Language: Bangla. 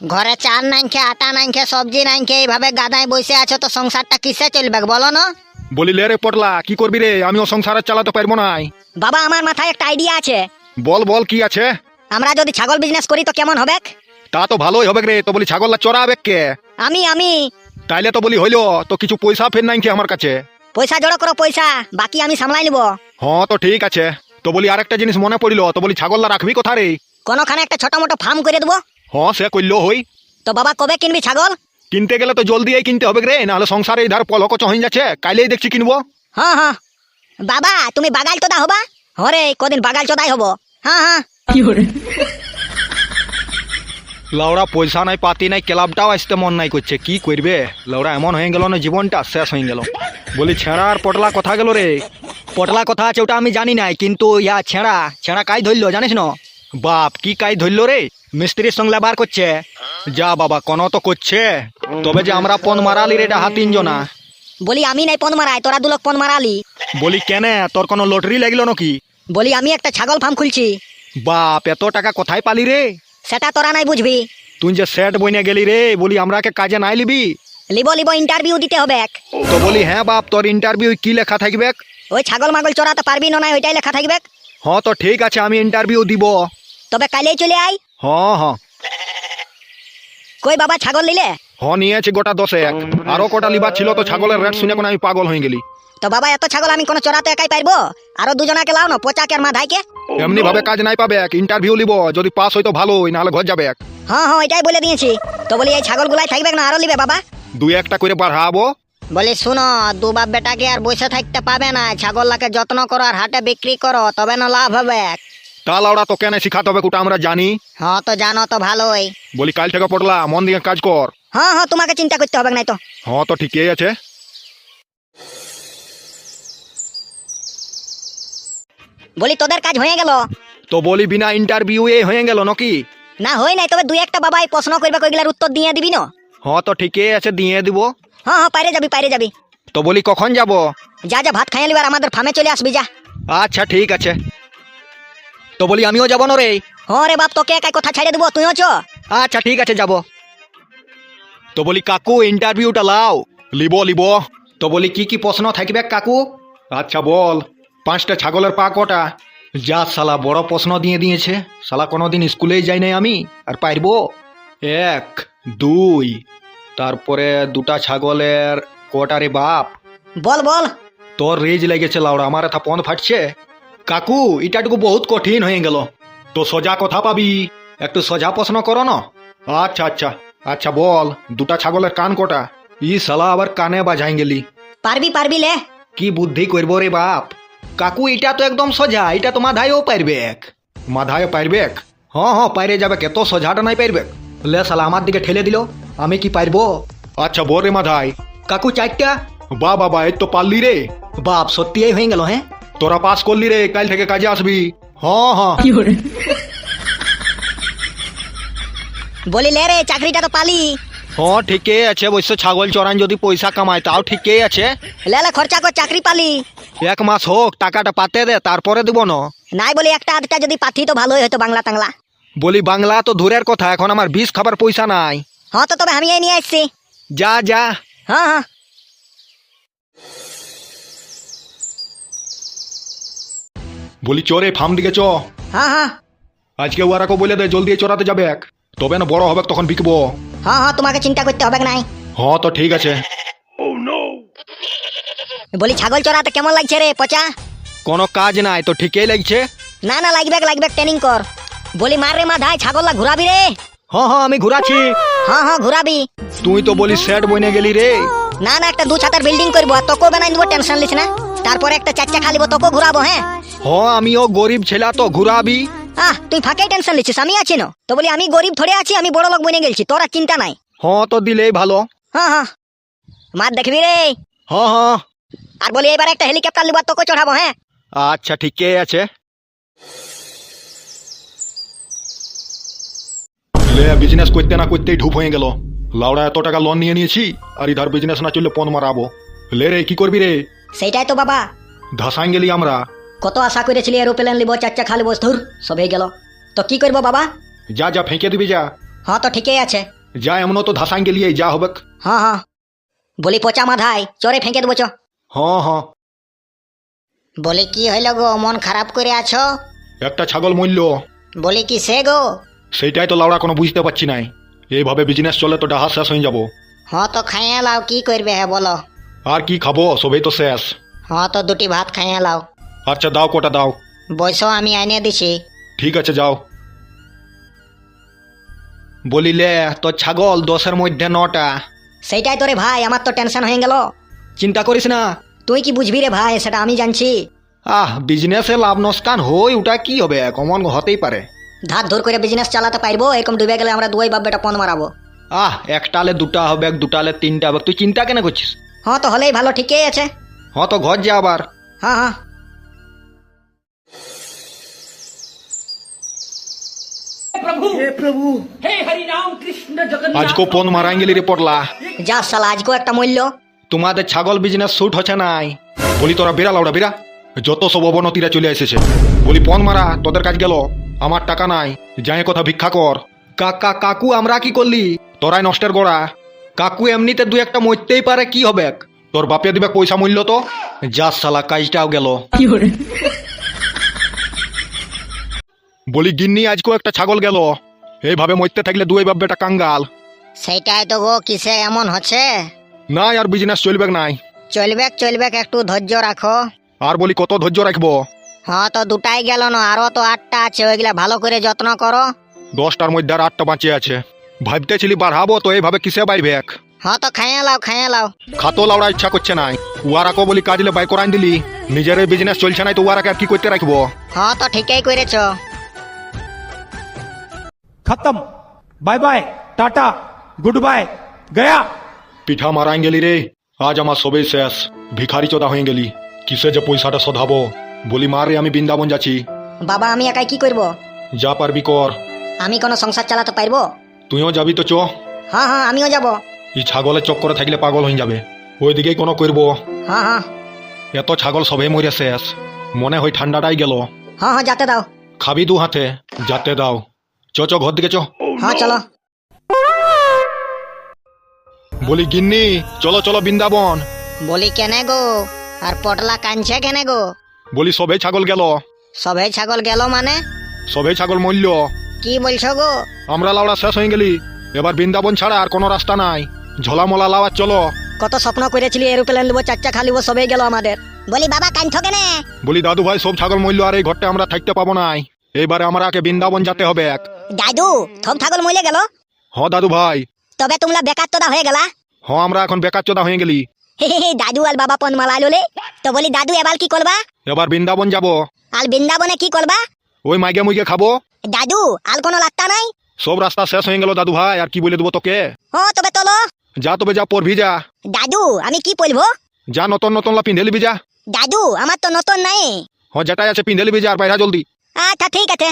ঘরে চাল নাই খেয়ে আটা নাই খেয়ে সবজি নাই খেয়ে এইভাবে গাদায় বসে আছো তো সংসারটা কিসে চলবে বলো না। বলি লে রে পটলা কি করবি রে? আমিও সংসারে চালাতে পারব না বাবা আমার মাথায় একটা আইডিয়া আছে। বল বল কি আছে? আমরা যদি ছাগল বিজনেস করি তো কেমন হবে তা তো ভালোই হবে রে তো বলি ছাগললা চড়াবে কে? আমি আমি। তাইলে তো বলি হইল তো কিছু পয়সা ফের নাই কি আমার কাছে। পয়সা জড়ো করো পয়সা বাকি আমি সামলাই নিব। হ্যাঁ তো ঠিক আছে। তো বলি আরেকটা জিনিস মনে পড়িল তো বলি ছাগললা রাখবি কোথা রে? কোনোখানে একটা ছোট মোটো ফার্ম করে দেবো। হ্যাঁ সে করল হই। তো বাবা কবে কিনবি ছাগল? কিনতে গেলে তো জলদি এই কিনতে হবে রে নাহলে সংসারে ধার পলক হয়ে যাচ্ছে কাইলেই দেখছি কিনবো। হ্যাঁ হ্যাঁ বাবা তুমি বাগাল চোদা হবা হরে কদিন বাগাল চোদাই হব হ্যাঁ হ্যাঁ লাউড়া পয়সা নাই পাতি নাই ক্লাবটাও আসতে মন নাই করছে কি করবে? লাউড়া এমন হয়ে গেল না জীবনটা শেষ হয়ে গেল। বলি ছেঁড়া আর পটলা কথা গেল রে। পটলা কথা আছে ওটা আমি জানি নাই কিন্তু ইয়া ছেঁড়া ছেঁড়া কাই ধরলো জানিস না? বাপ কি কাজ ধরল রে? মিস্ত্রির সঙ্গে বার করছে। যা বাবা কোনো তো করছে। তবে যে আমরা পন মারালি রে হাত তিনজনা। বলি আমি নাই পন মারাই তোরা দুলক পন মারালি। বলি কেনে? তোর কোনো লটারি লাগল নাকি? বলি আমি একটা ছাগল ফার্ম খুলছি। বাপ এত টাকা কোথায় পালি রে? সেটা তোরা নাই বুঝবি। তুই যে সেট বইনে গেলি রে বলি আমরাকে কাজে নাই লিবি? লিব লিব ইন্টারভিউ দিতে হবে তো বলি হ্যাঁ বাপ তোর ইন্টারভিউ কি লেখা থাকবে? ওই ছাগল মাগল চড়াতে পারবি না নাই ওইটাই লেখা থাকবে হ্যাঁ তো ঠিক আছে আমি ইন্টারভিউ দিব। তবে কালেই চলে আই হ্যাঁ হ্যাঁ কই বাবা ছাগল নিলে? হ্যাঁ নিয়েছি গোটা দশে এক আরও কটা লিবার ছিল তো ছাগলের রেট শুনে কোনো আমি পাগল হয়ে গেলি। তো বাবা এত ছাগল আমি কোনো চড়াতে একাই পারব? আরও দুজনাকে লাও না পচাকে আর মাধাইকে। এমনি ভাবে কাজ নাই পাবে এক ইন্টারভিউ লিব যদি পাস হইতো ভালোই নাহলে ঘর যাবে এক। হ্যাঁ হ্যাঁ এটাই বলে দিয়েছি। তো বলি এই ছাগল গুলাই থাকবে না আরও লিবে বাবা। দুই একটা করে বাড়াবো। বলি শুনো দু বাপ বেটাকে আর বসে থাকতে পাবে না। ছাগলটাকে যত্ন করো আর হাটে বিক্রি করো তবে না লাভ হবে তা লাউড়া তো কেন শিখাতে হবে ওটা আমরা জানি। হ্যাঁ তো জানো তো ভালোই। বলি কাল থেকে পড়লা মন দিয়ে কাজ কর। হ্যাঁ হ্যাঁ তোমাকে চিন্তা করতে হবে না তো। হ্যাঁ তো ঠিকই আছে। বলি তোদের কাজ হয়ে গেল? তো বলি বিনা ইন্টারভিউ এ হয়ে গেল নাকি? না হয় নাই তবে দুই একটা বাবাই প্রশ্ন করবে কইগুলার উত্তর দিয়ে দিবি না? হ্যাঁ তো ঠিকই আছে দিয়ে দিব। হ্যাঁ হ্যাঁ পাইরে যাবি পাইরে যাবি। তো বলি কখন যাব? যা যা ভাত খাইয়া লিবার আমাদের ফার্মে চলে আসবি যা। আচ্ছা ঠিক আছে। তো বলি আমিও যাব না রে? হ্যাঁ রে বাপ তোকে একাই কথা ছাড়ে দেবো? তুইও চ। আচ্ছা ঠিক আছে যাব। তো বলি কাকু ইন্টারভিউটা লাও। লিব লিব। তো বলি কি কি প্রশ্ন থাকবে কাকু? আচ্ছা বল। পাঁচটা ছাগলের পা কটা? যা শালা বড় প্রশ্ন দিয়ে দিয়েছে। শালা কোনোদিন স্কুলেই যাই নাই আমি আর পারব? এক দুই। তারপরে দুটা ছাগলের কটা রে বাপ? বল বল। তোর রেজ লেগেছে লাউড়া। আমার এথা পন ফাটছে? কাকু এটাটুকু বহুত কঠিন হয়ে গেল। তো সোজা কথা পাবি। একটু সোজা প্রশ্ন করো না? আচ্ছা আচ্ছা। আচ্ছা বল দুটা ছাগলের কান কটা? ই শালা আবার কানে বাজাই গেলি। পারবি পারবি লে। কি বুদ্ধি করব রে বাপ? কাকু এটা তো একদম সোজা এটা তো মাধায়ও পারবে মাধায় পারবে হ্যাঁ হ্যাঁ পাইরে যাবে কে? তো সোজাটা নাই পারবে লে শালা আমার দিকে ঠেলে দিল আমি কি পারব? আচ্ছা বল রে মাধাই কাকু চারটা? বা বাবা এই তো পারলি রে। বাপ সত্যি হয়ে গেল হ্যাঁ? তোরা পাস করলি রে কাল থেকে কাজে আসবি। হ্যাঁ হ্যাঁ। বলি? লে রে চাকরিটা তো পালি। হ্যাঁ ঠিকই আছে অবশ্য ছাগল চড়ান যদি পয়সা কামায় তাও ঠিকই আছে। লে লে খরচা কর চাকরি পালি। এক মাস হোক টাকাটা পাতে দে তারপরে দিব না। নাই বলি একটা আধটা যদি পাথি তো ভালোই হতো বাংলা টাংলা। বলি বাংলা তো দূরের কথা এখন আমার বিষ খাবার পয়সা নাই। হ্যাঁ তো তবে আমি এই নিয়ে আসছি। যা যা। হ্যাঁ হ্যাঁ। বলি চরে ফার্ম দিকে চ। হ্যাঁ হ্যাঁ। আজকে ওরাকে বলে দে জলদি চড়াতে যাবে এক। তবে না বড় হবে তখন বিকবো। হ্যাঁ হ্যাঁ তোমাকে চিন্তা করতে হবে নাই। হ্যাঁ তো ঠিক আছে। বলি ছাগল চড়াতে কেমন লাগছে রে পচা? কোনো কাজ নাই তো ঠিকই লাগছে। না না লাগবে লাগবে ট্রেনিং কর। বলি মার রে মা ধাই ছাগললা ঘুরাবি রে? হ্যাঁ হ্যাঁ আমি ঘুরাচ্ছি। হ্যাঁ হ্যাঁ ঘুরাবি। তুই তো বলি সেট বনে গেলি রে। না না একটা দু ছাতার বিল্ডিং করব তোকেও বানাই দেবো টেনশন লিস না। তারপরে একটা চারচা খালিব তোকেও ঘুরাবো হ্যাঁ? হ্যাঁ আমিও গরিব ছেলা তো ঘুরাবি। আহ তুই ফাঁকেই টেনশন লিছিস আমি আছি না। তো বলি আমি গরিব ধরে আছি আমি বড় লোক বনে গেছি তোরা চিন্তা নাই। হ্যাঁ তো দিলেই ভালো। হ্যাঁ হ্যাঁ মার দেখবি রে। হ্যাঁ হ্যাঁ আর বলি এবার একটা হেলিকপ্টার লিবার তোকে চড়াবো হ্যাঁ? আচ্ছা ঠিকই আছে। লে বিজনেস করতে না করতেই ঢুপ হয়ে গেল। লাউড়া এত টাকা লোন নিয়ে নিয়েছি? আর ইধার বিজনেস না চললে পন মারাবো। লে রে কি করবি রে? সেইটাই তো বাবা। ধাসাই গেলি আমরা। কত আশা করেছিলি এরোপ্লেন লিব চারচা খালি বস ধুর সব গেল। তো কি করব বাবা? যা যা ফেঁকে দিবি যা। হ্যাঁ তো ঠিকই আছে। যা এমনও তো ধাসাই গেলিয়ে যা হবে হ্যাঁ হ্যাঁ বলি পচা মাথায় চরে ফেঁকে দেবো চ। হ্যাঁ হ্যাঁ বলি কি হইল গো মন খারাপ করে আছো? একটা ছাগল মূল্য বলি কি সে গো? সেইটাই তো লাউড়া কোনো বুঝতে পারছি নাই। এইভাবে বিজনেস চলে তো ডাহা শেষ হয়ে যাব। হ্যাঁ তো খাইয়ে লাও কি করবে হ্যাঁ বলো? আর কি খাব সবেই তো শেষ। হ্যাঁ তো দুটি ভাত খাইয়ে লাও। আচ্ছা দাও কোটা দাও। বৈশ আমি আইনে দিছি। ঠিক আছে যাও। বলিলে তো ছাগল দশের মধ্যে নটা। সেইটাই তোরে ভাই আমার তো টেনশন হয়ে গেল। চিন্তা করিস না। তুই কি বুঝবি রে ভাই সেটা আমি জানছি। আহ বিজনেসে লাভ নস্কান হই ওটা কি হবে? কমন হতেই পারে। ধার ধর করে বিজনেস চালাতে পারব এরকম ডুবে গেলে আমরা দুই বাপ বেটা পন মারাবো। আহ একটালে দুটা হবে এক দুটালে তিনটা হবে। তুই চিন্তা কেন করছিস? হ্যাঁ তো হলেই ভালো ঠিকই আছে। হ্যাঁ তো ঘর যা আবার। হ্যাঁ হ্যাঁ। আজকে পন মারাঙ্গেলি রে পড়লা। যা সালা আজকেও একটা মূল্য। তোমাদের ছাগল বিজনেস শুট হচ্ছে নাই। বলি তোরা বেরা লাউডা বেরা যত সব অবনতিরা চলে এসেছে। বলি পন মারা তোদের কাজ গেল। আমার টাকা নাই। যাই কথা ভিক্ষা কর। কাকা কাকু আমরা কি করলি? তোরাই নষ্টের গোড়া। কাকু এমনিতে দু একটা মরতেই পারে কি হবে তোর বাপে দিবে পয়সা মূল্য তো। যা সালা কাজটাও গেল। বলি গিন্নি আজকেও একটা ছাগল গেল। এইভাবে মরতে থাকলে দুই বাপ বেটা কাঙ্গাল। সেইটাই তো গো কিসে এমন হচ্ছে? নাই আর বিজনেস চলবে নাই। চলবে চলবে একটু ধৈর্য রাখো। আর বলি কত ধৈর্য রাখব? হ্যাঁ তো দুটাই গেল না আরও তো আটটা আছে ওইগুলা ভালো করে যত্ন করো। দশটার মধ্যে আর আটটা বাঁচিয়ে আছে। ভাবতেছিলি বাড়াবো তো এইভাবে কিসে বাইবে হ্যাঁ তো খাইয়ে লাও খাইয়ে লাও। খাতো লাউড়া ইচ্ছা করছে নাই। উয়ারাকো বলি কাজলে বাই করাই দিলি। নিজের বিজনেস চলছে নাই তো উয়ারাকে আর কি করতে রাখব? হ্যাঁ তো ঠিকই করেছ। খতম bye bye tata good bye Gaya পিঠা মারাই গেলি রে আজ আমার সবে শেষ ভিখারি চোদা হয়ে গেলি কিসে যে পয়সাটা শোধাবো বলি মার রে আমি বৃন্দাবন যাচ্ছি বাবা আমি একাই কি করব যা পারবি কর আমি কোনো সংসার চালাতে পারব তুইও যাবি তো চ হ্যাঁ হ্যাঁ আমিও যাব এই ছাগলের চক্করে থাকলে পাগল হয়ে যাবে ওইদিকেই কোনো করব হ্যাঁ হ্যাঁ এত ছাগল সবে মরে শেষ মনে হয় ঠান্ডাটাই গেল হ্যাঁ হ্যাঁ যাতে দাও খাবি দু হাতে যাতে দাও চ চ ঘর দিকে চ। হ্যাঁ চলো। বলি গিন্নি চলো চলো বৃন্দাবন। বলি কেনে গো? আর পটলা কানছে কেনে গো? বলি সবে ছাগল গেল। সবে ছাগল গেল মানে? সবে ছাগল মূল্য কি বলছো গো? আমরা লাউড়া শেষ হয়ে গেলি। এবার বৃন্দাবন ছাড়া আর কোনো রাস্তা নাই। ঝোলামোলা লাওয়ার চলো। কত স্বপ্ন করেছিলি এরোপ্লেন দেবো চারটা খালিব সবে গেল আমাদের। বলি বাবা কানছো কেনে? বলি দাদু ভাই সব ছাগল মূল্য আর এই ঘরটা আমরা থাকতে পাবো নাই। এইবারে আমাকে বৃন্দাবন যেতে হবে এক। দাদু থম ছাগল মইলে গেল। হ দাদু ভাই। তবে তোমরা বেকার তোদা হয়ে গেলা। হ আমরা এখন বেকার চোদা হয়ে গেলি। দাদু আর বাবা পন মালা লোলে। তো বলি দাদু এবার কি করবা? এবার বৃন্দাবন যাব। আর বৃন্দাবনে কি করবা? ওই মাইগে মুইগে খাব। দাদু আর কোনো লাগতা নাই? সব রাস্তা শেষ হয়ে গেল দাদু ভাই আর কি বলে দেবো তোকে? ও তবে তোলো। যা তবে যা পড়বি যা। দাদু আমি কি পড়ব যা নতুন নতুন লা পিঁধে লিবি যা। দাদু আমার তো নতুন নাই। হ যেটাই আছে পিঁধে লিবি যা আর বাইরা জলদি। আচ্ছা ঠিক আছে।